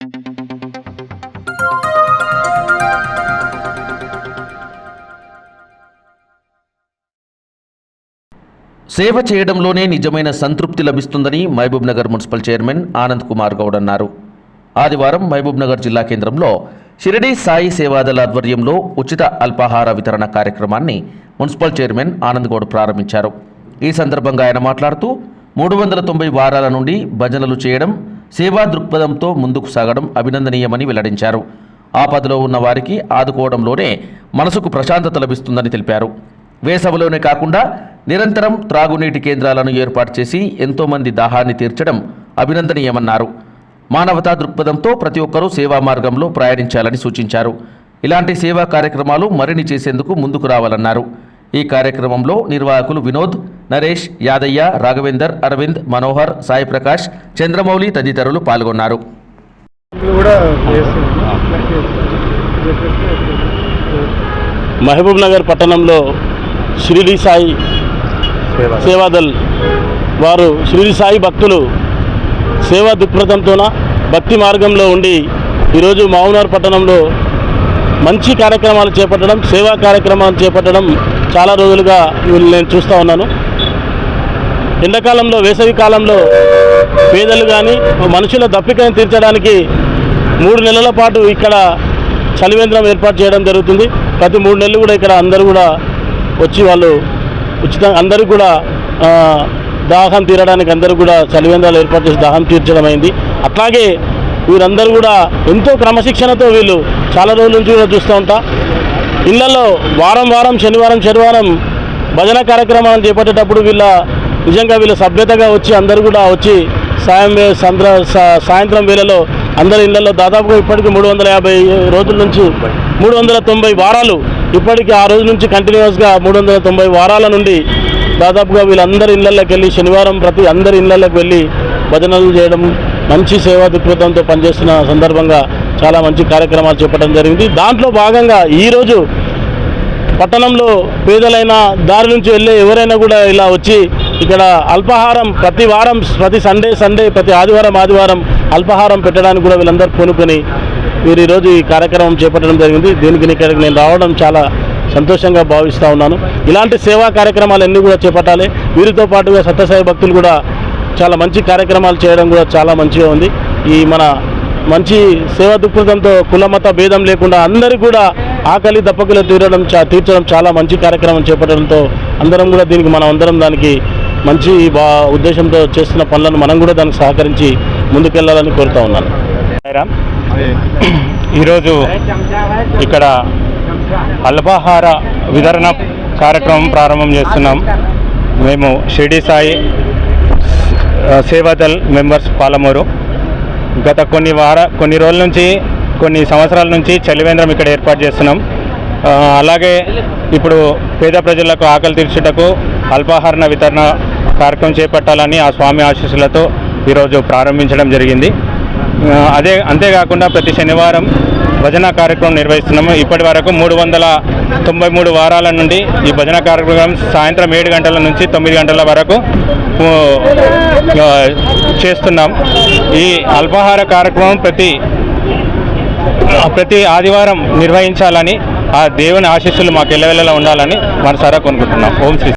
సేవ చేయడంలోనే నిజమైన సంతృప్తి లభిస్తుందని మహబూబ్ నగర్ మున్సిపల్ చైర్మన్ ఆనంద్ కుమార్ గౌడ్ అన్నారు. ఆదివారం మహబూబ్ నగర్ జిల్లా కేంద్రంలో షిరిడి సాయి సేవాదళ ఆధ్వర్యంలో ఉచిత అల్పాహార వితరణ కార్యక్రమాన్ని మున్సిపల్ చైర్మన్ ఆనంద్ గౌడ్ ప్రారంభించారు. ఈ సందర్భంగా ఆయన మాట్లాడుతూ మూడు వందల తొంభై వారాల నుండి భజనలు చేయడం సేవా దృక్పథంతో ముందుకు సాగడం అభినందనీయమని వెల్లడించారు. ఆపదలో ఉన్న వారికి ఆదుకోవడంలోనే మనసుకు ప్రశాంతత లభిస్తుందని తెలిపారు. వేసవిలోనే కాకుండా నిరంతరం త్రాగునీటి కేంద్రాలను ఏర్పాటు చేసి ఎంతోమంది దాహాన్ని తీర్చడం అభినందనీయమన్నారు. మానవతా దృక్పథంతో ప్రతి ఒక్కరూ సేవా మార్గంలో ప్రయాణించాలని సూచించారు. ఇలాంటి సేవా కార్యక్రమాలు మరిన్ని చేసేందుకు ముందుకు రావాలన్నారు. ఈ కార్యక్రమంలో నిర్వాహకులు వినోద్ నరేష్ యాదయ్య రాఘవేందర్ అరవింద్ మనోహర్ సాయి ప్రకాష్ చంద్రమౌళి తదితరులు పాల్గొన్నారు. మహబూబ్ నగర్ పట్టణంలో షిరిడి సాయి సేవాదల్ వారు షిరిడి సాయి భక్తులు సేవా దృక్పథంతోన భక్తి మార్గంలో ఉండి ఈరోజు మహబూబ్నగర్ పట్టణంలో మంచి కార్యక్రమాలు చేపట్టడం సేవా కార్యక్రమాలు చేపట్టడం చాలా రోజులుగా వీళ్ళు నేను చూస్తూ ఉన్నాను. ఎండాకాలంలో వేసవి కాలంలో పేదలు కానీ మనుషుల దప్పికను తీర్చడానికి మూడు నెలల పాటు ఇక్కడ చలివేంద్రం ఏర్పాటు చేయడం జరుగుతుంది. ప్రతి మూడు నెలలు కూడా ఇక్కడ అందరూ కూడా వచ్చి వాళ్ళు ఉచితంగా అందరూ కూడా దాహం తీరడానికి అందరూ కూడా చలివేంద్రాలు ఏర్పాటు చేసి దాహం తీర్చడం అయింది. అట్లాగే వీరందరూ కూడా ఎంతో క్రమశిక్షణతో వీళ్ళు చాలా రోజుల నుంచి కూడా చూస్తూ ఉంటా. ఇళ్ళలో వారం వారం శనివారం శనివారం భజన కార్యక్రమాలను చేపట్టేటప్పుడు వీళ్ళ నిజంగా వీళ్ళ సభ్యతగా వచ్చి అందరూ కూడా వచ్చి సాయం వే- సంద్ర సాయంత్రం వేళలో అందరి ఇళ్ళలో దాదాపుగా ఇప్పటికి మూడు వందల యాభై రోజుల నుంచి మూడు వందల తొంభై వారాలు ఇప్పటికీ ఆ రోజు నుంచి కంటిన్యూస్గా మూడు వందల తొంభై వారాల నుండి దాదాపుగా వీళ్ళందరి ఇళ్ళలోకి వెళ్ళి శనివారం ప్రతి అందరి ఇళ్ళలోకి వెళ్ళి భజనలు చేయడం మంచి సేవా దృక్పథంతో పనిచేస్తున్న సందర్భంగా చాలా మంచి కార్యక్రమాలు చేపట్టడం జరిగింది. దాంట్లో భాగంగా ఈరోజు పట్టణంలో పేదలైన దారి నుంచి వెళ్ళే ఎవరైనా కూడా ఇలా వచ్చి ఇక్కడ అల్పాహారం ప్రతి వారం ప్రతి సండే సండే ప్రతి ఆదివారం ఆదివారం అల్పాహారం పెట్టడానికి కూడా వీళ్ళందరూ పూనుకొని వీరు ఈరోజు ఈ కార్యక్రమం చేపట్టడం జరిగింది. దీనికి ఇక్కడికి నేను రావడం చాలా సంతోషంగా భావిస్తూ ఉన్నాను. ఇలాంటి సేవా కార్యక్రమాలు అన్నీ కూడా చేపట్టాలి. వీరితో పాటుగా సత్యసాయి భక్తులు కూడా చాలా మంచి కార్యక్రమాలు చేయడం కూడా చాలా మంచిగా ఉంది. ఈ మన మంచి సేవా దృక్పథంతో కులమత భేదం లేకుండా అందరూ కూడా ఆకలి దప్పకులు తీరడం చా తీర్చడం చాలా మంచి కార్యక్రమం చేపట్టడంతో అందరం కూడా దీనికి మనం అందరం దానికి మంచి బా ఉద్దేశంతో చేస్తున్న పనులను మనం కూడా దానికి సహకరించి ముందుకెళ్ళాలని కోరుతా ఉన్నాను. ఈరోజు ఇక్కడ అల్పాహార వితరణ కార్యక్రమం ప్రారంభం చేస్తున్నాం. మేము షిరిడి సాయి సేవాదల్ మెంబర్స్ పాలమూరు. గత కొన్ని వార కొన్ని రోజుల నుంచి కొన్ని సంవత్సరాల నుంచి చలివేంద్రం ఇక్కడ ఏర్పాటు చేస్తున్నాం. అలాగే ఇప్పుడు పేద ప్రజలకు ఆకలి తీర్చుటకు అల్పాహార వితరణ కార్యక్రమం చేపట్టాలని ఆ స్వామి ఆశీస్సులతో ఈరోజు ప్రారంభించడం జరిగింది. అదే అంతేకాకుండా ప్రతి శనివారం భజన కార్యక్రమం నిర్వహిస్తున్నాము. ఇప్పటి వరకు మూడు వందల తొంభై మూడు వారాల నుండి ఈ భజన కార్యక్రమం సాయంత్రం ఏడు గంటల నుంచి తొమ్మిది గంటల వరకు చేస్తున్నాం. ఈ అల్పాహార కార్యక్రమం ప్రతి ప్రతి ఆదివారం నిర్వహించాలని ఆ దేవుని ఆశీస్సులు మాకు ఎల్లవెల్లలా ఉండాలని మనసారా కొనుక్కుంటున్నాం ఓం శ్రీ